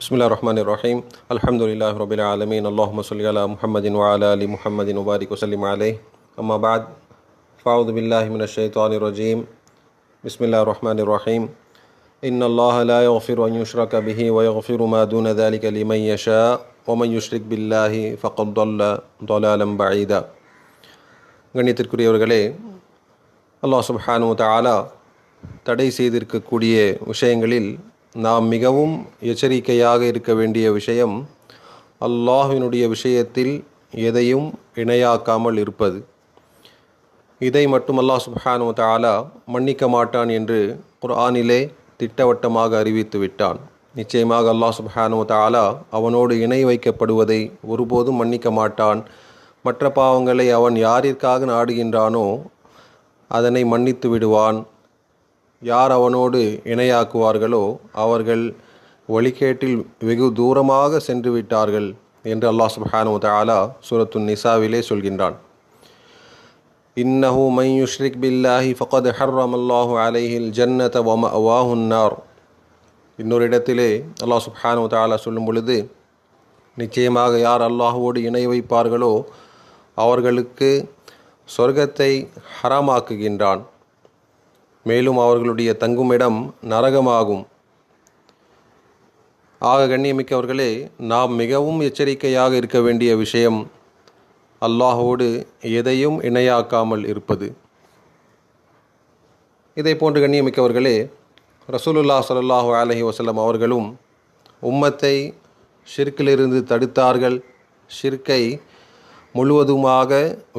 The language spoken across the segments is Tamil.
بسم الله الرحمن الرحيم الحمد لله رب العالمين اللهم صل على محمد وعلى ال محمد وبارك وسلم عليه اما بعد فاعوذ بالله من الشيطان الرجيم بسم الله الرحمن الرحيم ان الله لا يغفر ان يشرك به ويغفر ما دون ذلك لمن يشاء ومن يشرك بالله فقد ضل ضلالا بعيدا கண்ணியத்திற்குரியவர்களே அல்லாஹ் சுப்ஹானு தஆலா தடை செய்திருக்கக்கூடிய விஷயங்களில் நாம் மிகவும் எச்சரிக்கையாக இருக்க வேண்டிய விஷயம் அல்லாஹினுடைய விஷயத்தில் எதையும் இணையாக்காமல் இருப்பது. இதை மட்டும் அல்லாஹ் சுப்ஹானு தாலா மன்னிக்க மாட்டான் என்று குர்ஆனிலே திட்டவட்டமாக அறிவித்து விட்டான். நிச்சயமாக அல்லாஹ் சுப்ஹானு தாலா அவனோடு இணை வைக்கப்படுவதை ஒருபோதும் மன்னிக்க மாட்டான். மற்ற பாவங்களை அவன் யாரிற்காக நாடுகின்றானோ அதனை மன்னித்து விடுவான். யார் அவனோடு இணையாக்குவார்களோ அவர்கள் வழிகேட்டில் வெகு தூரமாக சென்று விட்டார்கள் என்று அல்லாஹ் சுப்ஹானு தாலா சூரத்துன் நிசாவிலே சொல்கின்றான். இன்னஹு மை யுஷ்ரிக் பில்லாஹி ஃபகத் ஹர்ரம் அல்லாஹு அலைஹில் ஜன்னத வம வாஹுன்னார் இன்னொரு இடத்திலே அல்லாஹ் சுப்ஹானு தாலா சொல்லும் பொழுது நிச்சயமாக யார் அல்லாஹுவோடு இணை வைப்பார்களோ அவர்களுக்கு சொர்க்கத்தை ஹராமாக்குகின்றான். மேலும் அவர்களுடைய தங்குமிடம் நரகமாகும். ஆக கண்ணியமிக்கவர்களே நாம் மிகவும் எச்சரிக்கையாக இருக்க வேண்டிய விஷயம் அல்லாஹோடு எதையும் இணையாக்காமல் இருப்பது. இதை போன்று கண்ணியமிக்கவர்களே ரசூலுல்லா ஸல்லல்லாஹு அலஹி வசலம் அவர்களும் உம்மத்தை ஷிர்க்கிலிருந்து தடுத்தார்கள் ஷிர்க்கை முழுவதுமாக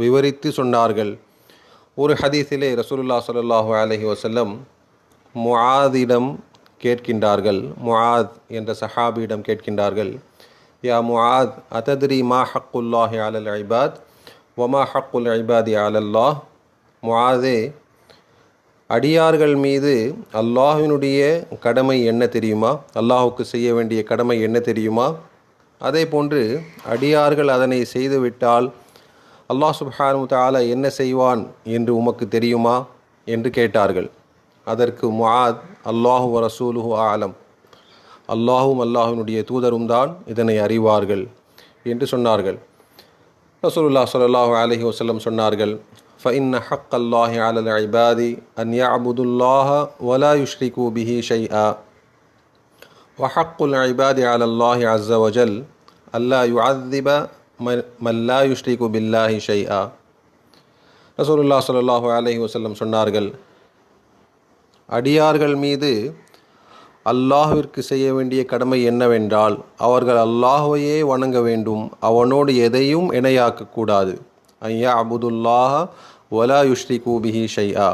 விவரித்து சொன்னார்கள். ஒரு ஹதீஸிலே ரசூலுல்லா ஸல்லல்லாஹு அலஹி வசல்லம் முஆதிடம் கேட்கின்றார்கள். முஆத் என்ற சஹாபியிடம் கேட்கின்றார்கள். யா முஆத் அதத்ரி மா ஹக்குல்லாஹி அலல் ஐபாத் வமா ஹக்குல் ஐபாதி அலல்லாஹ். முஆதே அடியார்கள் மீது அல்லாஹினுடைய கடமை என்ன தெரியுமா? அல்லாஹுக்கு செய்ய வேண்டிய கடமை என்ன தெரியுமா? அதே போன்று அடியார்கள் அதனை செய்துவிட்டால் அல்லாஹ் சுப்ஹானு தாலா என்ன செய்வான் என்று உமக்கு தெரியுமா என்று கேட்டார்கள் அதற்கு முஆத் அல்லாஹு வ ரசூலுஹு ஆலம் அல்லாஹும் அல்லாஹினுடைய தூதரும் தான் இதனை அறிவார்கள் என்று சொன்னார்கள் ரசூலுல்லாஹ் ஸல்லல்லாஹு அலைஹி வஸல்லம் சொன்னார்கள் فإن حق الله على العباد أن يعبدوا الله ولا يشركوا به شيئا وحق العباد على الله عز وجل ألا يعذب மல்லா யுஷ்ரிகு பில்லாஹி ஷைஆ ரசூலுல்லா சல்லாஹு அலஹி வசல்லம் சொன்னார்கள் அடியார்கள் மீது அல்லாஹுவிற்கு செய்ய வேண்டிய கடமை என்னவென்றால் அவர்கள் அல்லாஹுவையே வணங்க வேண்டும் அவனோடு எதையும் இணையாக்கக்கூடாது ஐயா அபுதுல்லாஹ ஒலா யுஷ்ரி கூபிஹி ஷையா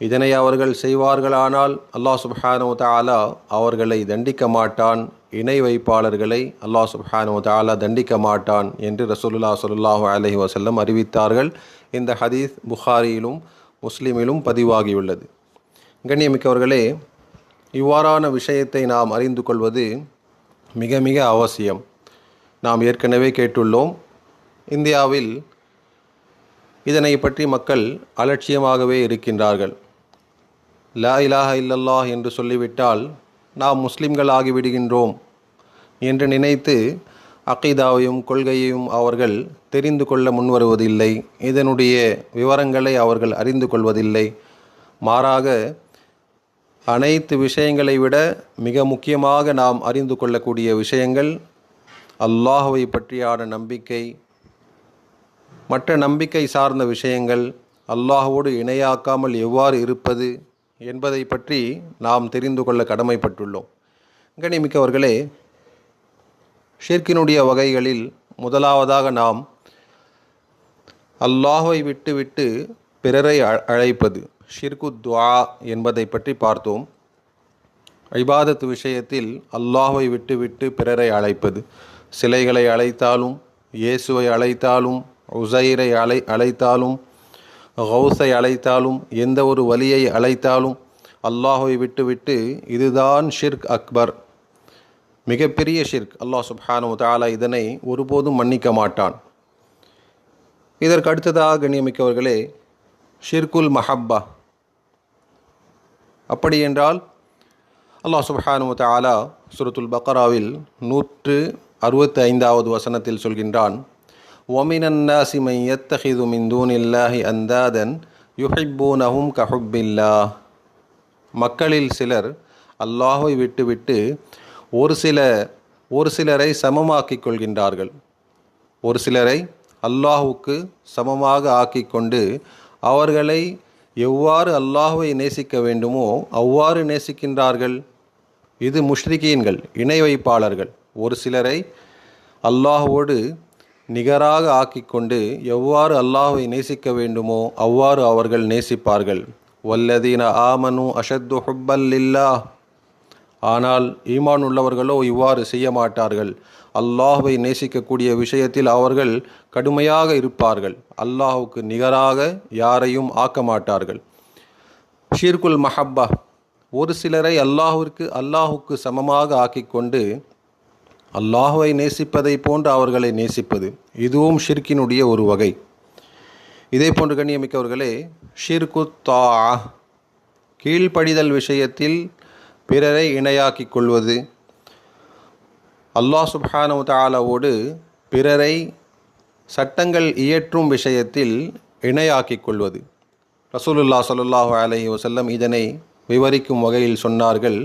இதனை அவர்கள் செய்வார்களானால் அல்லாஹ் சுபஹானு தாலா அவர்களை தண்டிக்க மாட்டான் இணை வைப்பாளர்களை அல்லாஹ் சுஹானு தாலா தண்டிக்க மாட்டான் என்று ரசூலுல்லா சொல்லாஹு அலஹி வசல்லம் அறிவித்தார்கள். இந்த ஹதீஸ் புகாரியிலும் முஸ்லீமிலும் பதிவாகியுள்ளது. கண்ணியமிக்கவர்களே இவ்வாறான விஷயத்தை நாம் அறிந்து கொள்வது மிக மிக அவசியம். நாம் ஏற்கனவே கேட்டுள்ளோம் இந்தியாவில் இதனை பற்றி மக்கள் அலட்சியமாகவே இருக்கின்றார்கள். லா இலாஹ இல்லல்லாஹ் என்று சொல்லிவிட்டால் நாம் முஸ்லிம்கள் ஆகிவிடுகின்றோம் என்று நினைத்து அகைதாவையும் கொள்கையையும் அவர்கள் தெரிந்து கொள்ள முன்வருவதில்லை. இதனுடைய விவரங்களை அவர்கள் அறிந்து கொள்வதில்லை. மாறாக அனைத்து விஷயங்களை விட மிக முக்கியமாக நாம் அறிந்து கொள்ளக்கூடிய விஷயங்கள் அல்லாஹுவை பற்றியான நம்பிக்கை மற்ற நம்பிக்கை சார்ந்த விஷயங்கள் அல்லாஹுவோடு இணையாக்காமல் எவ்வாறு இருப்பது என்பதை பற்றி நாம் தெரிந்து கொள்ள கடமைப்பட்டுள்ளோம். கணிமிக்கவர்களே ஷிர்கினுடைய வகைகளில் முதலாவதாக நாம் அல்லாஹை விட்டுவிட்டு பிறரை அழைப்பது ஷிர்கு துவா என்பதை பற்றி பார்த்தோம். ஐபாதத் விஷயத்தில் அல்லாஹை விட்டுவிட்டு பிறரை அழைப்பது சிலைகளை அழைத்தாலும் இயேசுவை அழைத்தாலும் உசைரை அழை அழைத்தாலும் ஹவுஸை அழைத்தாலும் எந்த ஒரு வலியை அழைத்தாலும் அல்லாஹுவை விட்டுவிட்டு இதுதான் ஷிர்க் அக்பர். மிகப்பெரிய ஷிர்க். அல்லாஹ் சுப்ஹானு தாலா இதனை ஒருபோதும் மன்னிக்க மாட்டான். இதற்கு அடுத்ததாக கண்ணியமிக்கவர்களே ஷிர்குல் மஹப்பா. அப்படி என்றால் அல்லாஹ் சுப்ஹானு தாலா சுரத்துல் பக்கராவில் நூற்று அறுபத்தி ஐந்தாவது வசனத்தில் சொல்கின்றான் ஒமினன்னாசி மை எத்தஹிது மின் தூனில்லாஹி அந்தாதன் யுஹிப்பூனஹும் கஹுப்பில்லா மக்களில் சிலர் அல்லாஹை விட்டுவிட்டு ஒரு சில ஒரு சிலரை சமமாக்கிக் கொள்கின்றார்கள் ஒரு சிலரை அல்லாஹுக்கு சமமாக ஆக்கிக் கொண்டு அவர்களை எவ்வாறு அல்லாஹுவை நேசிக்க வேண்டுமோ அவ்வாறு நேசிக்கின்றார்கள். இது முஷ்ரிகீன்கள் இணை வைப்பாளர்கள். ஒரு சிலரை அல்லாஹுவோடு நிகராக ஆக்கிக்கொண்டு எவ்வாறு அல்லாஹை நேசிக்க வேண்டுமோ அவ்வாறு அவர்கள் நேசிப்பார்கள். வல்லதீன ஆமனு அஷத்து ஹுப்பல்லில்லா ஆனால் ஈமான் உள்ளவர்களோ இவ்வாறு செய்ய மாட்டார்கள். அல்லாஹுவை நேசிக்கக்கூடிய விஷயத்தில் அவர்கள் கடுமையாக இருப்பார்கள். அல்லாஹுக்கு நிகராக யாரையும் ஆக்க மாட்டார்கள். ஷீர்குல் மஹப்பா. ஒரு சிலரை அல்லாஹுவிற்கு அல்லாஹுக்கு சமமாக ஆக்கிக்கொண்டு அல்லாஹுவை நேசிப்பதை போன்று அவர்களை நேசிப்பது இதுவும் ஷிர்கினுடைய ஒரு வகை. இதே போன்று கண்ணியமிக்கவர்களே ஷிர்கு தா கீழ்ப்படிதல் விஷயத்தில் பிறரை இணையாக்கிக் கொள்வது. அல்லாஹ் சுப்ஹானு தாலாவோடு பிறரை சட்டங்கள் இயற்றும் விஷயத்தில் இணையாக்கிக் கொள்வது. ரசூலுல்லா ஸல்லல்லாஹு அலஹி வசல்லம் இதனை விவரிக்கும் வகையில் சொன்னார்கள்.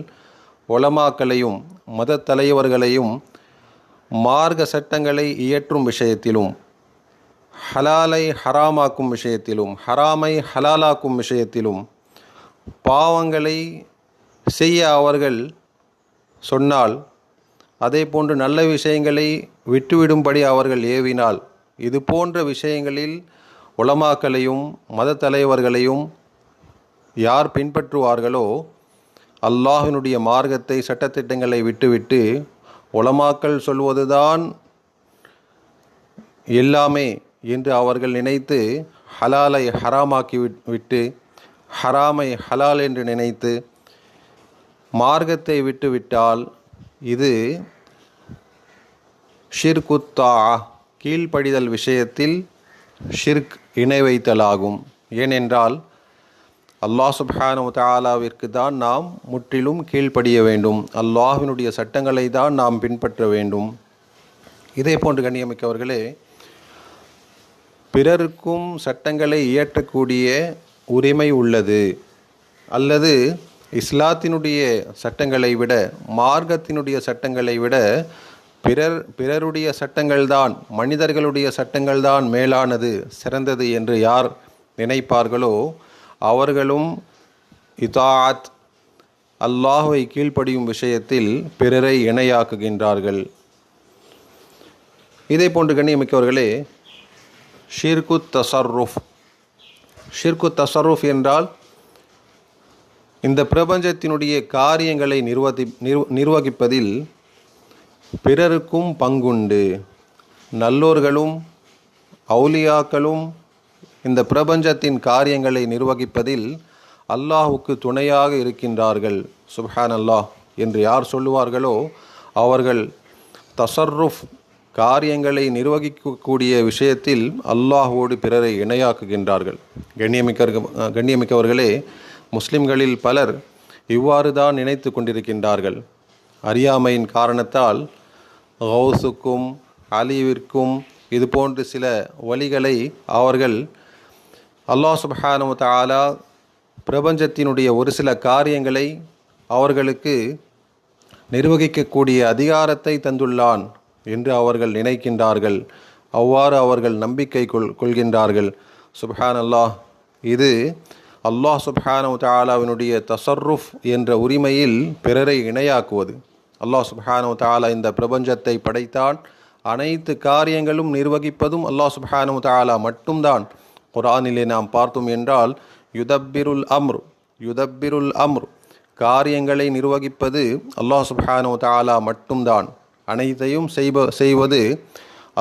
ஒலமாக்களையும் மத தலைவர்களையும் மார்க்க சட்டங்களை இயற்றும் விஷயத்திலும் ஹலாலை ஹராமாக்கும் விஷயத்திலும் ஹராமை ஹலாலாக்கும் விஷயத்திலும் பாவங்களை செய்ய அவர்கள் சொன்னால் அதே போன்று நல்ல விஷயங்களை விட்டுவிடும்படி அவர்கள் ஏவினால் இது போன்ற விஷயங்களில் உலமாக்களையும் மத தலைவர்களையும் யார் பின்பற்றுவார்களோ அல்லாஹினுடைய மார்க்கத்தை சட்டத்திட்டங்களை விட்டுவிட்டு உலமாக்கள் சொல்வதுதான் எல்லாமே என்று அவர்கள் நினைத்து ஹலாலை ஹராமாக்கி விட்டு ஹராமை ஹலால் என்று நினைத்து மார்க்கத்தை விட்டுவிட்டால் இது ஷிர்குத்தா கீழ்ப்படிதல் விஷயத்தில் ஷிர்க் இணை வைத்தலாகும். ஏனென்றால் அல்லாஹ் சுப்ஹானு தாலாவிற்கு தான் நாம் முற்றிலும் கீழ்ப்படிய வேண்டும். அல்லாஹினுடைய சட்டங்களை தான் நாம் பின்பற்ற வேண்டும். இதே போன்று கண்ணியமிக்கவர்களே பிறருக்கும் சட்டங்களை இயற்றக்கூடிய உரிமை உள்ளது. அல்லது இஸ்லாத்தினுடைய சட்டங்களை விட மார்க்கத்தினுடைய சட்டங்களை விட பிறர் பிறருடைய சட்டங்கள்தான் மனிதர்களுடைய சட்டங்கள்தான் மேலானது சிறந்தது என்று யார் நினைப்பார்களோ அவர்களும் இதாத் அல்லாஹுவை கீழ்ப்படியும் விஷயத்தில் பிறரை இணையாக்குகின்றார்கள். இதே போன்று கண்ணியமிக்கவர்களே ஷிர்கு தசர்ருஃப். ஷிர்கு தசர்ருஃப் என்றால் இந்த பிரபஞ்சத்தினுடைய காரியங்களை நிர்வகி நிர்வகிப்பதில் பிறருக்கும் பங்குண்டு. நல்லோர்களும் அவுலியாக்களும் இந்த பிரபஞ்சத்தின் காரியங்களை நிர்வகிப்பதில் அல்லாஹுக்கு துணையாக இருக்கின்றார்கள். சுப்ஹான் அல்லாஹ் என்று யார் சொல்லுவார்களோ அவர்கள் தசர்ருஃப் காரியங்களை நிர்வகிக்கக்கூடிய விஷயத்தில் அல்லாஹோடு பிறரை இணையாக்குகின்றார்கள். கண்ணியமிக்க கண்ணியமிக்கவர்களே முஸ்லிம்களில் பலர் இவ்வாறு தான் நினைத்து கொண்டிருக்கின்றார்கள். அறியாமையின் காரணத்தால் கௌசுக்கும் அலிவிற்கும் இது போன்று சில வழிகளை அவர்கள் அல்லாஹ் சுபஹானு தாலா பிரபஞ்சத்தினுடைய ஒரு சில காரியங்களை அவர்களுக்கு நிர்வகிக்கக்கூடிய அதிகாரத்தை தந்துள்ளான் என்று அவர்கள் நினைக்கின்றார்கள். அவ்வாறு அவர்கள் நம்பிக்கை கொள் கொள்கின்றார்கள். சுபஹான் அல்லாஹ் இது அல்லாஹ் சுப்ஹானு தாலாவினுடைய தசர்ருஃப் என்ற உரிமையில் பிறரை இணையாக்குவது. அல்லாஹ் சுப்ஹானு தாலா இந்த பிரபஞ்சத்தை படைத்தான். அனைத்து காரியங்களும் நிர்வகிப்பதும் அல்லாஹ் சுப்ஹானு தாலா மட்டும்தான். குரானிலே நாம் பார்த்தோம் என்றால் யுதப்பிருல் அம்ரு யுதப்பிருல் அம்ரு. காரியங்களை நிர்வகிப்பது அல்லாஹ் சுப்ஹானோ தாலா மட்டும்தான். அனைத்தையும் செய்ப செய்வது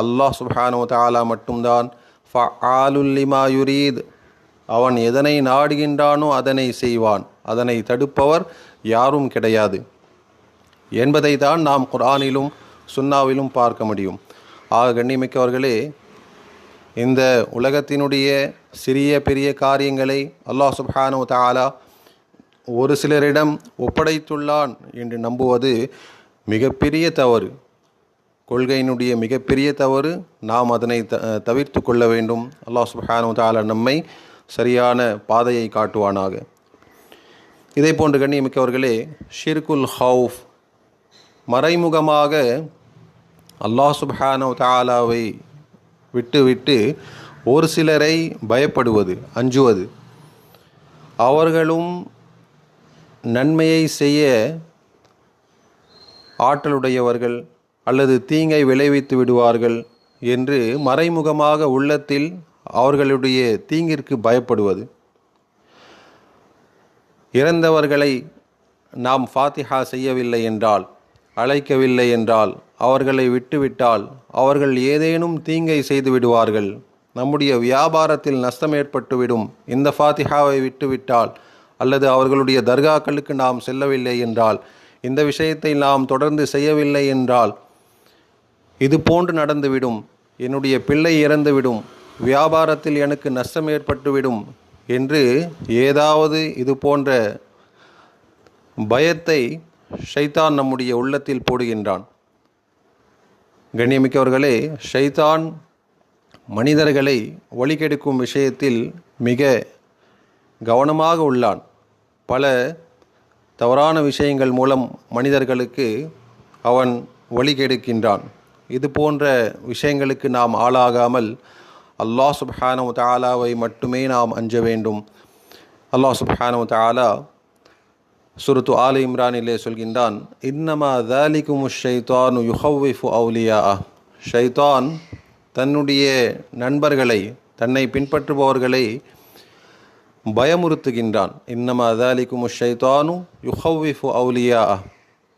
அல்லாஹ் சுப்ஹானோ தாலா மட்டும்தான். ஃபஆலுல்லிமா யுரீத். அவன் எதனை நாடுகின்றானோ அதனை செய்வான். அதனை தடுப்பவர் யாரும் கிடையாது. என்பதை தான் நாம் குரானிலும் சுன்னாவிலும் பார்க்க முடியும். ஆக கண்ணிமிக்கவர்களே இந்த உலகத்தினுடைய சிறிய பெரிய காரியங்களை அல்லாஹ் சுப்ஹானு தாலா ஒரு சிலரிடம் ஒப்படைத்துள்ளான் என்று நம்புவது மிகப்பெரிய தவறு. கொள்கையினுடைய மிகப்பெரிய தவறு. நாம் அதனை த தவிர்த்து கொள்ள வேண்டும். அல்லாஹ் சுப்ஹானு தாலா நம்மை சரியான பாதையை காட்டுவானாக. இதே போன்று கண்ணியமிக்கவர்களே ஷிர்குல் ஹவுஃப் மறைமுகமாக அல்லாஹ் சுப்ஹானு தாலாவை விட்டுவிட்டு ஒரு சிலரை பயப்படுவது அஞ்சுவது. அவர்களும் நன்மையை செய்ய ஆற்றலுடையவர்கள் அல்லது தீங்கை விளைவித்து விடுவார்கள் என்று மறைமுகமாக உள்ளத்தில் அவர்களுடைய தீங்கிற்கு பயப்படுவது. இறந்தவர்களை நாம் ஃபாத்திஹா செய்யவில்லை என்றால் அழைக்கவில்லை என்றால் அவர்களை விட்டுவிட்டால் அவர்கள் ஏதேனும் தீங்கை செய்து விடுவார்கள். நம்முடைய வியாபாரத்தில் நஷ்டம் ஏற்பட்டுவிடும். இந்த ஃபாத்திஹாவை விட்டுவிட்டால் அல்லது அவர்களுடைய தர்காக்களுக்கு நாம் செல்லவில்லை என்றால் இந்த விஷயத்தை நாம் தொடர்ந்து செய்யவில்லை என்றால் இது போன்று நடந்துவிடும். என்னுடைய பிள்ளை இறந்துவிடும். வியாபாரத்தில் எனக்கு நஷ்டம் ஏற்பட்டுவிடும் என்று ஏதாவது இது போன்ற பயத்தை ஷைத்தான் நம்முடைய உள்ளத்தில் போடுகின்றான். கண்ணியமிக்கவர்களே ஷைதான் மனிதர்களை வழிகெடுக்கும் விஷயத்தில் மிக கவனமாக உள்ளான். பல தவறான விஷயங்கள் மூலம் மனிதர்களுக்கு அவன் வழிகெடுக்கின்றான் இது போன்ற விஷயங்களுக்கு நாம் ஆளாகாமல் அல்லாஹ் சுப்ஹானு தாலாவை மட்டுமே நாம் அஞ்ச வேண்டும். அல்லாஹ் சுப்ஹானு தாலா சுருத்து ஆலி இம்ரானிலே சொல்கின்றான் இன்னமா தாலிக்கும் ஷைத்தானு யுஹவ்விஃபு அவுலியா ஷைத்தான் தன்னுடைய நண்பர்களை தன்னை பின்பற்றுபவர்களை பயமுறுத்துகின்றான். இன்னமா தாலிக்கும் ஷைத்தானு யுஹவ்விஃபு அவுலியா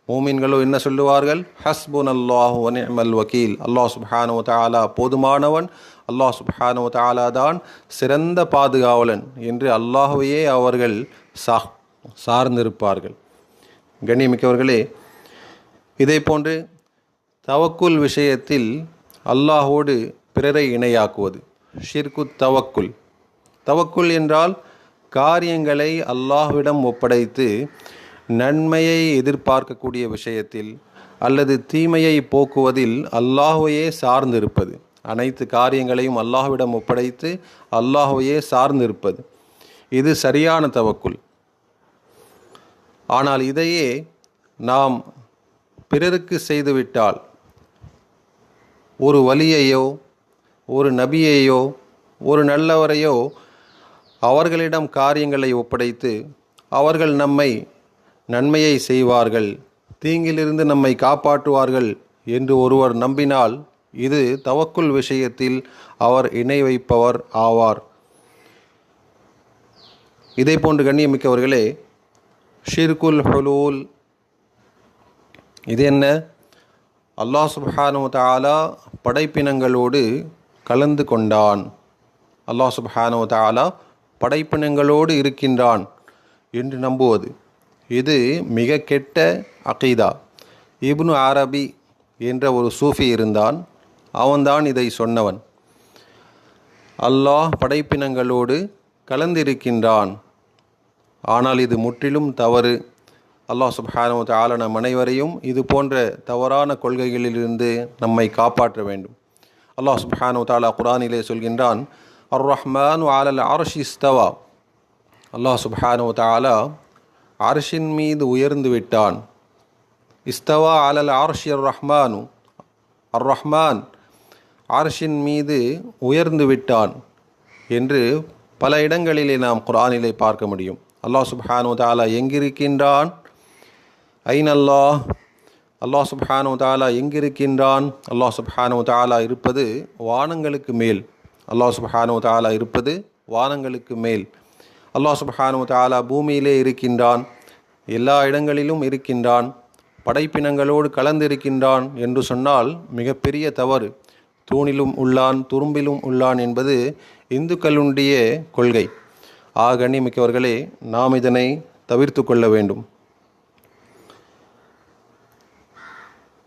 மூமின்களோ என்ன சொல்லுவார்கள்? ஹஸ்புன் அல்லாஹு வனிமல் வக்கீல் அல்லாஹ் சுப்ஹானு தாலா போதுமானவன். அல்லாஹ் சுப்ஹானு தாலா தான் சிறந்த பாதுகாவலன் என்று அல்லாஹுவையே அவர்கள் சா சார்ந்திருப்பார்கள். கண்ணியமிக்கவர்களே இதே போன்று தவக்குல் விஷயத்தில் அல்லாஹோடு பிறரை இணையாக்குவது ஷிர்கு தவக்குல். தவக்குல் என்றால் காரியங்களை அல்லாஹ்விடம் ஒப்படைத்து நன்மையை எதிர்பார்க்கக்கூடிய விஷயத்தில் அல்லது தீமையை போக்குவதில் அல்லாஹையே சார்ந்திருப்பது. அனைத்து காரியங்களையும் அல்லாஹ்விடம் ஒப்படைத்து அல்லாஹுவையே சார்ந்திருப்பது. இது சரியான தவக்குள் ஆனால் இதையே நாம் பிறருக்கு செய்துவிட்டால் ஒரு வலியையோ ஒரு நபியையோ ஒரு நல்லவரையோ அவர்களிடம் காரியங்களை ஒப்படைத்து அவர்கள் நம்மை நன்மையை செய்வார்கள் தீங்கிலிருந்து நம்மை காப்பாற்றுவார்கள் என்று ஒருவர் நம்பினால் இது தவக்குள் விஷயத்தில் அவர் இணை வைப்பவர் ஆவார். இதே போன்று கண்ணியமிக்கவர்களே ஷிர்குல் ஹுலூல். இது என்ன? அல்லாஹ் சுபஹானு தாலா படைப்பினங்களோடு கலந்து கொண்டான். அல்லாஹ் சுப்ஹானு தாலா படைப்பினங்களோடு இருக்கின்றான் என்று நம்புவது. இது மிக கெட்ட அகீதா. இப்னு அரபி என்ற ஒரு சூஃபி இருந்தான். அவன்தான் இதை சொன்னவன். அல்லாஹ் படைப்பினங்களோடு கலந்திருக்கின்றான். ஆனால் இது முற்றிலும் தவறு. அல்லாஹ் சுப்ஹானு தாலா நம் அனைவரையும் இது போன்ற தவறான கொள்கைகளிலிருந்து நம்மை காப்பாற்ற வேண்டும். அல்லாஹ் சுப்ஹானு தாலா குரானிலே சொல்கின்றான் அர் ரஹ்மான் ஆலல் அரஷ் இஸ்தவா. அல்லாஹ் சுப்ஹானு தாலா அரஷின் மீது உயர்ந்து விட்டான். இஸ்தவா அலல் ஆர்ஷியர் ரஹ்மானு அர் ரஹ்மான் ஆர்ஷின் மீது உயர்ந்து விட்டான் என்று பல இடங்களிலே நாம் குரானிலே பார்க்க முடியும். அல்லாஹ் சுப்ஹானு தாலா எங்கிருக்கின்றான்? ஐன் அல்லாஹ்? அல்லாஹ் சுப்ஹானு தாலா எங்கிருக்கின்றான்? அல்லாஹ் சுப்ஹானு தாலா இருப்பது வானங்களுக்கு மேல். அல்லாஹ் சுப்ஹானு தாலா இருப்பது வானங்களுக்கு மேல். அல்லாஹ் சுப்ஹானு தாலா பூமியிலே இருக்கின்றான். எல்லா இடங்களிலும் இருக்கின்றான். படைப்பினங்களோடு கலந்திருக்கின்றான் என்று சொன்னால் மிகப்பெரிய தவறு. தூணிலும் உள்ளான் துரும்பிலும் உள்ளான் என்பது இந்துக்களுடைய கொள்கை. ஆகணி மிக்கவர்களே நாம் இதனை தவிர்த்து கொள்ள வேண்டும்.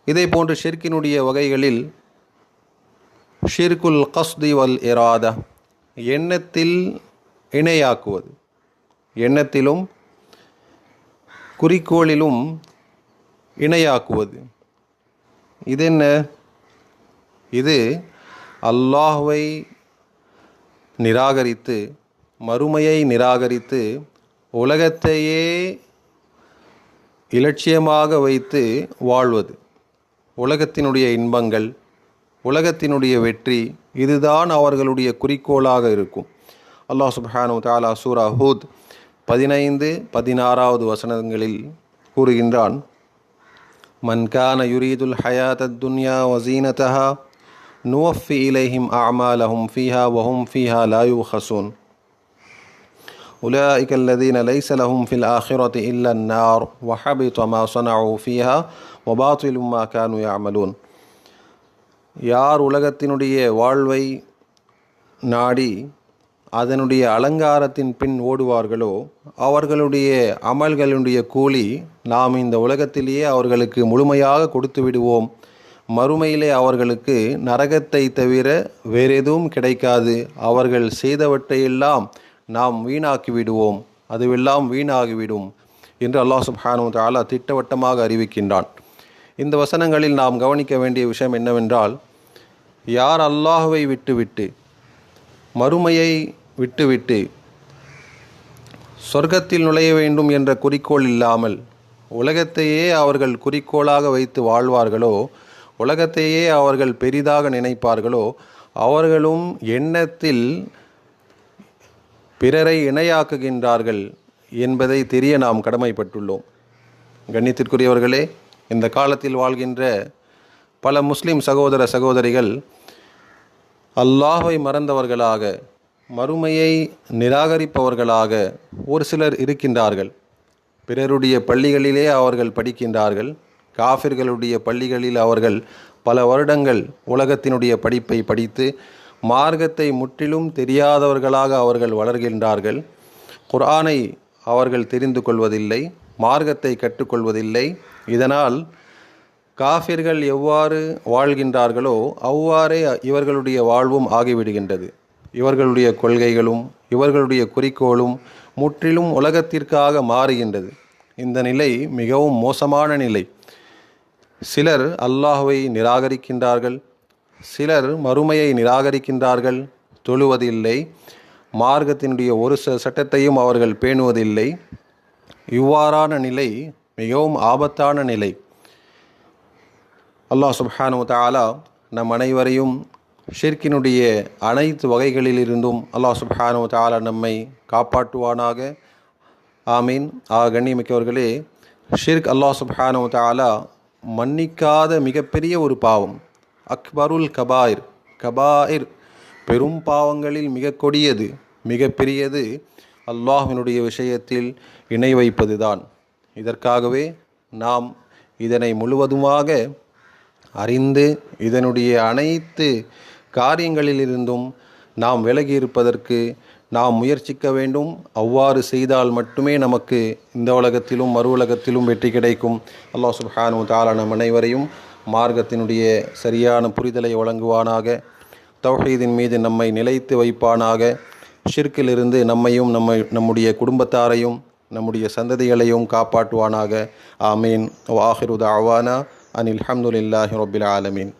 இதே போன்று ஷிர்கினுடைய வகைகளில் ஷிர்குல் கஸ்தி வல் இராத எண்ணத்தில் இணையாக்குவது. எண்ணத்திலும் குறிக்கோளிலும் இணையாக்குவது. இது என்ன இது அல்லாஹுவை நிராகரித்து மறுமையை நிராகரித்து உலகத்தையே இலட்சியமாக வைத்து வாழ்வது. உலகத்தினுடைய இன்பங்கள் உலகத்தினுடைய வெற்றி இதுதான் அவர்களுடைய குறிக்கோளாக இருக்கும். அல்லாஹ் சுப்ஹானு தாலா சூரா ஹூத் பதினைந்து பதினாறாவது வசனங்களில் கூறுகின்றான் மன்கான யுரீதுல் ஹயாத் துன்யா வசீனதா நுவஃபி இலைஹிம் அமாலஹும் ஃபீஹா வஹும் ஃபீஹா லாயு ஹசூன் أولئك الذين ليس لهم في الآخرة إلا النار وحبط ما صنعوا فيها وباطل ما كانوا يعملون யார் உலகத்தினுடைய வாழ்வை நாடி அதனுடைய அலங்காரத்தின் பின் ஓடுவார்களோ அவர்களுடைய அமல்களுடைய கூலி நாம் இந்த உலகத்திலேயே அவர்களுக்கு முழுமையாக கொடுத்து விடுவோம் மறுமையிலே அவர்களுக்கு நரகத்தை தவிர வேறெதுவும் கிடைக்காது அவர்கள் செய்தவற்றையெல்லாம் நாம் வீணாக்கி விடுவோம். அதுவெல்லாம் வீணாகிவிடும் என்று அல்லாஹ் சுப்ஹானு தாலா திட்டவட்டமாக அறிவிக்கின்றான். இந்த வசனங்களில் நாம் கவனிக்க வேண்டிய விஷயம் என்னவென்றால் யார் அல்லாஹுவை விட்டுவிட்டு மறுமையை விட்டுவிட்டு சொர்க்கத்தில் நுழைய வேண்டும் என்ற குறிக்கோள் இல்லாமல் உலகத்தையே அவர்கள் குறிக்கோளாக வைத்து வாழ்வார்களோ உலகத்தையே அவர்கள் பெரிதாக நினைப்பார்களோ அவர்களும் எண்ணத்தில் பிறரை இணையாக்குகின்றார்கள் என்பதை தெரிய நாம் கடமைப்பட்டுள்ளோம். கண்ணியத்திற்குரியவர்களே இந்த காலத்தில் வாழ்கின்ற பல முஸ்லிம் சகோதர சகோதரிகள் அல்லாஹை மறந்தவர்களாக மறுமையை நிராகரிப்பவர்களாக ஒரு சிலர் இருக்கின்றார்கள். பிறருடைய பள்ளிகளிலே அவர்கள் படிக்கின்றார்கள். காஃபிர்களுடைய பள்ளிகளில் அவர்கள் பல வருடங்கள் உலகத்தினுடைய படிப்பை படித்து மார்க்கத்தை முற்றிலும் தெரியாதவர்களாக அவர்கள் வளர்கின்றார்கள். குர்ஆனை அவர்கள் தெரிந்து கொள்வதில்லை மார்க்கத்தை கற்றுக்கொள்வதில்லை. இதனால் காஃபிர்கள் எவ்வாறு வாழ்கின்றார்களோ அவ்வாறே இவர்களுடைய வாழ்வும் ஆகிவிடுகின்றது. இவர்களுடைய கொள்கைகளும் இவர்களுடைய குறிக்கோளும் முற்றிலும் உலகத்திற்காக மாறுகின்றது. இந்த நிலை மிகவும் மோசமான நிலை. சிலர் அல்லாஹுவை நிராகரிக்கின்றார்கள் சிலர் மறுமையை நிராகரிக்கின்றார்கள் தொழுவதில்லை. மார்க்கத்தினுடைய ஒரு சட்டத்தையும் அவர்கள் பேணுவதில்லை. இவ்வாறான நிலை மிகவும் ஆபத்தான நிலை. அல்லாஹ் சுப்ஹானு தாலா நம் அனைவரையும் ஷிர்கினுடைய அனைத்து வகைகளிலிருந்தும் அல்லாஹ் சுப்ஹானு தாலா நம்மை காப்பாற்றுவானாக. ஆமீன். ஆ கண்ணியமிக்கவர்களே ஷிர்க் அல்லாஹ் சுப்ஹானு தாலா மன்னிக்காத மிகப்பெரிய ஒரு பாவம். அக்பருல் கபாயிர். கபாயிர் பெரும் பாவங்களில் மிக கொடியது மிக பெரியது. அல்லாஹினுடைய விஷயத்தில் இணை வைப்பதுதான். இதற்காகவே நாம் இதனை முழுவதுமாக அறிந்து இதனுடைய அனைத்து காரியங்களிலிருந்தும் நாம் விலகி இருப்பதற்கு நாம் முயற்சிக்க வேண்டும். அவ்வாறு செய்தால் மட்டுமே நமக்கு இந்த உலகத்திலும் மறு உலகத்திலும் வெற்றி கிடைக்கும். அல்லாஹ் சுப்ஹானு தாலா நம் அனைவரையும் மார்க்கத்தினுடைய சரியான புரிதலை வழங்குவானாக தௌஹீதின் மீது நம்மை நிலைத்து வைப்பானாக ஷிர்க்கிலிருந்து நம்மையும் நம்மை நம்முடைய குடும்பத்தாரையும் நம்முடைய சந்ததிகளையும் காப்பாற்றுவானாக. ஆமீன். வாஹிரு அவானா அனில் அஹமதுல்லாஹி ரபில் ஆலமீன்.